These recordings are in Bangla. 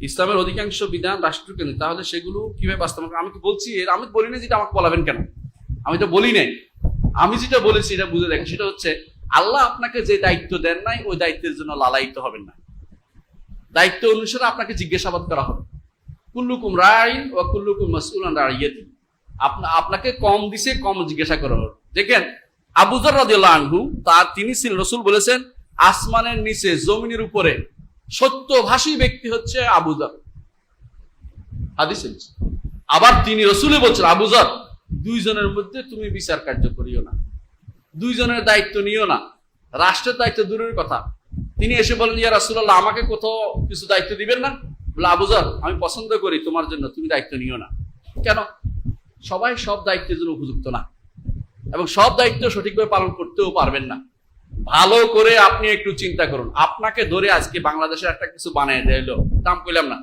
ইসলামের অধিকাংশ বিধান রাষ্ট্রকেন্দ্রিক। তাহলে সেগুলো কীভাবে বাস্তবায়ন? আমি কি বলছি? এর আমি বলি না যেটা আমাকে বলাবেন কেন? আমি তো বলি নাই। আমি যেটা বলেছি, এটা বুঝে দেখেন। সেটা হচ্ছে, আল্লাহ আপনাকে যে দায়িত্ব দেন নাই, ওই দায়িত্বের জন্য লালায়িত হবেন না। দায়িত্ব অনুসারে আপনাকে জিজ্ঞাসাবাদ করা হবে। কুল্লুকুম রাইন ও কুল্লুকুম মাসউলান রাইয়াতি। আপনা আপনাকে কম দিছে, কম জিজ্ঞাসা করা হবে। দেখেন আবুজর রাদিয়াল্লাহু আনহু তার তিনি ছিল রসুল বলেছেন, আসমানের নিচে, জমিনের উপরে সত্যভাষী ব্যক্তি হচ্ছে আবুজর হাদিসে। আবার তিনি রসুলে বলছেন আবুজর দুইজনের মধ্যে তুমি বিচার কার্য করিও না। দুইজনের দায়িত্ব নিও না। রাষ্ট্রের দায়িত্ব দূরের কথা। তিনি এসে বলেন ইয়া রাসূলুল্লাহ, আমাকে কোথাও কিছু দায়িত্ব দিবেন না? বলে আবুজার আমি পছন্দ করি, তোমার জন্য তুমি দায়িত্ব নিও না। কেন? সবাই সব দায়িত্বের জন্য উপযুক্ত না। এবং সব দায়িত্ব সঠিকভাবে পালন করতেও পারবেন না। ভালো করে আপনি একটু চিন্তা করুন। আপনাকে ধরে আজকে বাংলাদেশের একটা কিছু বানিয়ে দিল দাম কইলাম না।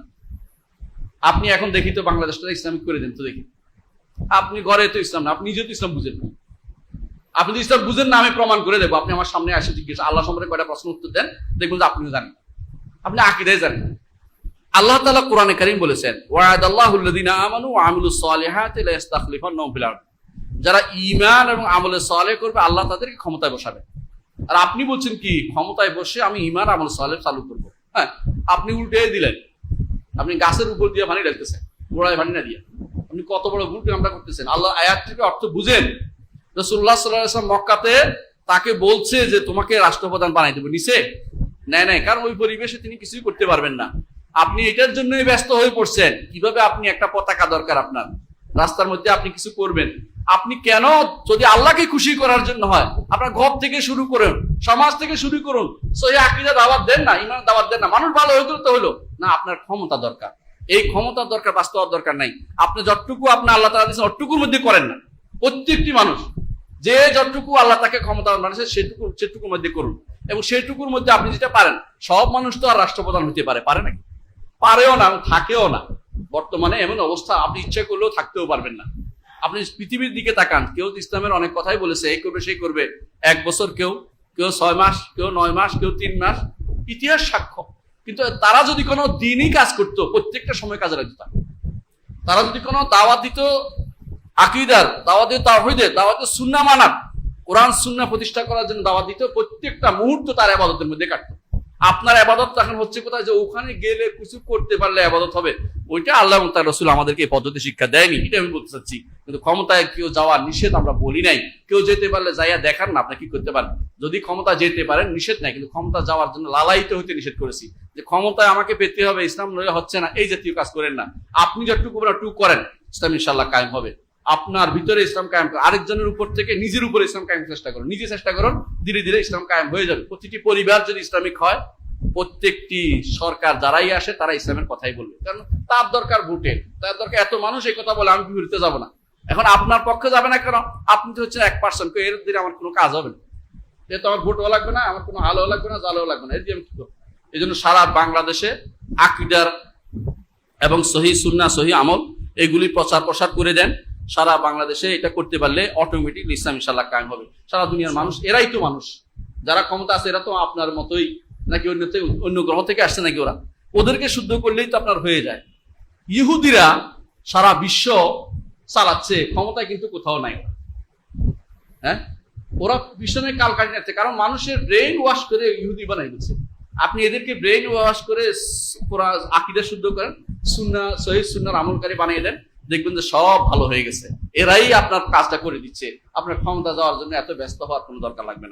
আপনি এখন দেখি তো বাংলাদেশটা ইসলামিক করে দেন তো দেখি। আপনি ঘরে তো ইসলাম না, আপনি নিজে তো ইসলাম বুঝেন না। আপনি যদি ইসলাম বুঝেন না, আমি প্রমাণ করে দেবো। আপনি আমার সামনে আসে জিজ্ঞেস আল্লাহ সম্পর্কে কয়টা প্রশ্ন উত্তর দেন, দেখবেন যে আপনিও জানেন। আপনি আকিদাই জানেন আল্লাহ তালা কোরআনে কারিম বলেছেন ওয়াদাল্লাহুল্লাযিনা আমানু ওয়া আমিলুস সালিহাতি লা ইস্তাখলিফান্নাহুম যারা ঈমান এবং আমলে সালেহ করবে, আল্লাহ তাদেরকে ক্ষমতায় বসাবে। আর আপনি বলছেন কি, ক্ষমতায় বসে আমি ঈমান আমল, সালেহ চালু করব। হ্যাঁ আপনি উল্টে দিলেন। আপনি গাছের উপর দিয়ে পানি ঢালতেছেন, গোড়ায় পানি না দিয়ে। আপনি কত বড় ভুল আমরা করতেছেন। আল্লাহ আয়াত থেকে অর্থ বুঝেন। রসুল্লাহ সাল্লাম মক্কাতে তাকে বলছে যে, তোমাকে রাষ্ট্রপ্রধান বানাই দেবো। নিচে? নেয় নাই, কারণ ওই পরিবেশে তিনি কিছুই করতে পারবেন না। আপনি এটার জন্যই ব্যস্ত হয়ে পড়ছেন। কীভাবে আপনি একটা পতাকা দরকার আপনার? রাস্তার মধ্যে আপনি কিছু করবেন। আপনি কেন যদি আল্লাহকে খুশি করার জন্য হয়, আপনার ঘর থেকে শুরু করুন, সমাজ থেকে শুরু করুন। দাওয়াত দেন না ইমান দাওয়াত দেন না। মানুষ ভালো হয়ে তো হলো। না, আপনার ক্ষমতা দরকার। এই ক্ষমতার দরকার বাস্তব দরকার নাই। আপনি যতটুকু আপনি আল্লাহ তালা দিয়েছেন, অতটুকুর মধ্যে করেন না। প্রত্যেকটি মানুষ, যে যতটুকু আল্লাহ তাকে ক্ষমতা মানুষে সেটুকু, সেটুকুর মধ্যে করুন। এবং সেটুকুর মধ্যে আপনি যেটা পারেন, সব মানুষ তো আর রাষ্ট্রপ্রধান হতে পারে পারে নাকি? পারেও না, থাকেও না। বর্তমানে এমন অবস্থা, আপনি ইচ্ছা করলেও থাকতেও পারবেন না। আপনি পৃথিবীর দিকে তাকান, কেউ ইসলামের অনেক কথাই বলেছে, এই করবে, সেই করবে। এক বছর কেউ কেউ ছয় মাস, কেউ নয় মাস, কেউ তিন মাস, ইতিহাস সাক্ষ্য। কিন্তু তারা যদি কোনো দিনই কাজ করতো, প্রত্যেকটা সময় কাজে লাগতো তারা। যদি কোনো দাওয়াত দিত আকিদার, দাওয়াত দিত তাহিদের দাওয়াত সুন্না মানার, কোরআন, সুন্না প্রতিষ্ঠা করার জন্য দাওয়াত দিত, প্রত্যেকটা মুহূর্ত তার আবাদতের মধ্যে কাটতো। আপনার আবাদত এখন হচ্ছে কোথায়? যে ওখানে গেলে কিছু করতে পারলে আবাদত হবে। ওইটা আল্লাহ তার রসুল আমাদেরকে এই পদ্ধতি শিক্ষা দেয়নি। এটা আমি বলতে চাচ্ছি। কিন্তু ক্ষমতায় কেউ যাওয়া নিষেধ আমরা বলি নাই। কেউ যেতে পারলে যাইয়া দেখান না, আপনি কি করতে পারেন? যদি ক্ষমতা যেতে পারেন, নিষেধ নাই। কিন্তু ক্ষমতা যাওয়ার জন্য লালায়িত হইতে নিষেধ করেছি। যে ক্ষমতায় আমাকে পেতে হবে, ইসলাম নয় হচ্ছে না, এই জাতীয় কাজ করেন না। আপনি যতটুকু টুক করেন। ইসলাম ইনশাল্লাহ কায়েম হবে। আপনার ভিতরে ইসলাম কায়েম করুন আরেকজনের উপর থেকে নিজের উপরে ইসলাম কায়েম চেষ্টা করুন। নিজে চেষ্টা করুন, ধীরে ধীরে ইসলাম কায়েম হয়ে যাবে। প্রতিটি পরিবার যদি ইসলামিক হয়, প্রত্যেকটি সরকার যারাই আসে, তারা ইসলামের কথাই বলবে। কারণ তার দরকার ভোটে। তার দরকার, এত মানুষ এই কথা বলে, আমি বিপরীতে যাব না। এখন আপনার পক্ষে যাবে না কেন? আপনি তো হচ্ছেন এক পার্সেন্ট এর দিনে আমার কোনো কাজ হবে না। যেহেতু আমার ভোটও লাগবে না, আমার কোনো আলো লাগবে না জালও লাগবে না। এর দিয়ে আমি কি করব? এই জন্য সারা বাংলাদেশে আকিদার এবং সহি সুন্না সহি আমল, এগুলি প্রচার প্রসার করে দেন। সারা বাংলাদেশে এটা করতে পারলে অটোমেটিক ইসলাম ইনশাল্লাহ কায়েম হবে। সারা দুনিয়ার মানুষ, এরাই তো মানুষ। যারা ক্ষমতা আছে, এরা তো আপনার মতোই, নাকি অন্য অন্য গ্রহ থেকে আসছে নাকি ওরা? ওদেরকে শুদ্ধ করলেই তো আপনার হয়ে যায়। ইহুদিরা সারা বিশ্ব চালাচ্ছে, ক্ষমতায় কিন্তু কোথাও নাই ওরা। হ্যাঁ? ওরা ভীষণের কাল কাটি যাচ্ছে কারণ মানুষের ব্রেন ওয়াশ করে ইহুদি বানাই দিচ্ছে। আপনি এদেরকে ব্রেন ওয়াশ করে আকিদা শুদ্ধ করেন, সুন্না শহীদ সুন্নার আমলকারী বানিয়ে দেন দেখবেন যে সব ভালো হয়ে গেছে। এরাই আপনার কাজটা করে দিচ্ছে। আপনার ক্ষমতা যাওয়ার জন্য এত ব্যস্ত হওয়ার কোনো দরকার লাগবে না।